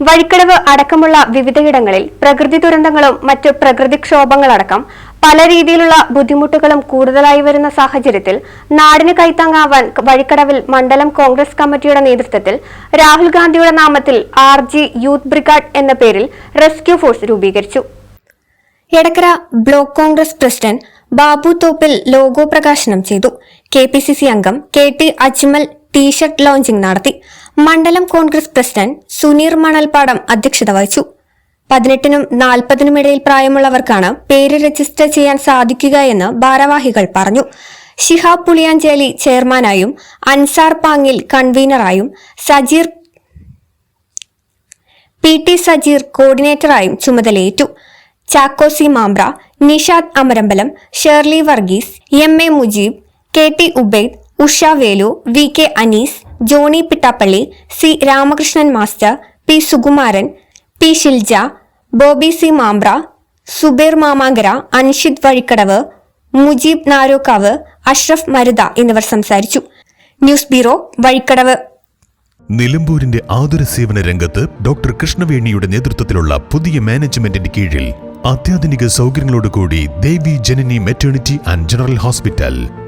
വഴിക്കടവ് അടക്കമുള്ള വിവിധയിടങ്ങളിൽ പ്രകൃതി ദുരന്തങ്ങളും മറ്റു പ്രകൃതിക്ഷോഭങ്ങളടക്കം പല രീതിയിലുള്ള ബുദ്ധിമുട്ടുകളും കൂടുതലായി വരുന്ന സാഹചര്യത്തിൽ നാടിന് കൈത്താങ്ങാവാൻ വഴിക്കടവിൽ മണ്ഡലം കോൺഗ്രസ് കമ്മിറ്റിയുടെ നേതൃത്വത്തിൽ രാഹുൽ ഗാന്ധിയുടെ നാമത്തിൽ ആർ ജി യൂത്ത് ബ്രിഗാഡ് എന്ന പേരിൽ റെസ്ക്യൂ ഫോഴ്സ് രൂപീകരിച്ചു. Edakkara block Congress president Babu Thoppil logo പ്രകാശനം ചെയ്തു. കെ പി സി സി അംഗം K T Ajmal t shirt launching നടത്തി മണ്ഡലം കോൺഗ്രസ് പ്രസിഡന്റ് സുനീർ മണൽപാടം അധ്യക്ഷത വഹിച്ചു. പതിനെട്ടിനും നാൽപ്പതിനും ഇടയിൽ പ്രായമുള്ളവർക്കാണ് പേര് രജിസ്റ്റർ ചെയ്യാൻ സാധിക്കുക എന്ന് ഭാരവാഹികൾ പറഞ്ഞു. ഷിഹാബ് പുളിയാഞ്ചേലി ചെയർമാനായും അൻസാർ പാങ്ങിൽ കൺവീനറായും സജീർ പി ടി സജീർ കോർഡിനേറ്ററായും ചുമതലയേറ്റു. ചാക്കോസി Mampra Nishad Amarambalam Shirley Varghese M A Mujeeb K T Ubaid Usha Velu V K Anees Johny Pittappally C Ramakrishnan master P Sukumaran P Shilja Bobby C Mampra Subair Mamankara Anshid Vazhikkadavu Mujeeb Narokkavu Ashraf Marutha എന്നിവർ സംസാരിച്ചു. News bureau Vazhikkadavu. നിലമ്പൂരിന്റെ ആതുര സേവന രംഗത്ത് doctor കൃഷ്ണവേണിയുടെ നേതൃത്വത്തിലുള്ള പുതിയ മാനേജ്മെന്റിന്റെ കീഴിൽ അത്യാധുനിക സൗകര്യങ്ങളോടുകൂടി Devi Janani maternity and general hospital